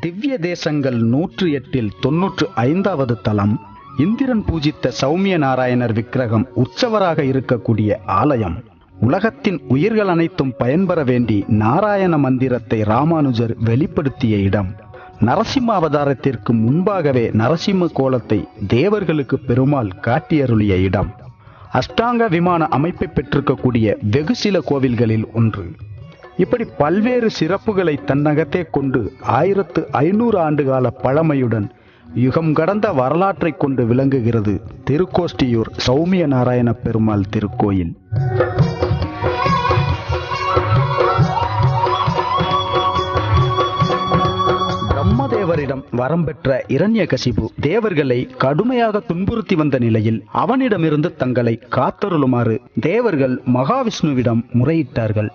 திவ்ய தேசங்கள் நூற்று எட்டில் தொன்னூற்று ஐந்தாவது தலம் இந்திரன் பூஜித்த சௌமிய நாராயணர் விக்கிரகம் உற்சவராக இருக்கக்கூடிய ஆலயம். உலகத்தின் உயிர்கள் அனைத்தும் பயன்பெற வேண்டி நாராயண மந்திரத்தை ராமானுஜர் வெளிப்படுத்திய இடம். நரசிம்ம அவதாரத்திற்கு முன்பாகவே நரசிம்ம கோலத்தை தேவர்களுக்கு பெருமாள் காட்டியருளிய இடம். அஷ்டாங்க விமான அமைப்பை பெற்றிருக்கக்கூடிய வெகு சில கோவில்களில் ஒன்று. இப்படி பல்வேறு சிறப்புகளை தன்னகத்தே கொண்டு ஆயிரத்து ஐநூறு ஆண்டுகால பழமையுடன் யுகம் கடந்த வரலாற்றை கொண்டு விளங்குகிறது திருக்கோஷ்டியூர் சௌமிய நாராயண பெருமாள் திருக்கோயில். பிரம்மதேவரிடம் வரம் பெற்ற இரண்யகசிபு தேவர்களை கடுமையாக துன்புறுத்தி வந்த நிலையில் அவனிடமிருந்து தங்களை காத்தருளுமாறு தேவர்கள் மகாவிஷ்ணுவிடம் முறையிட்டார்கள்.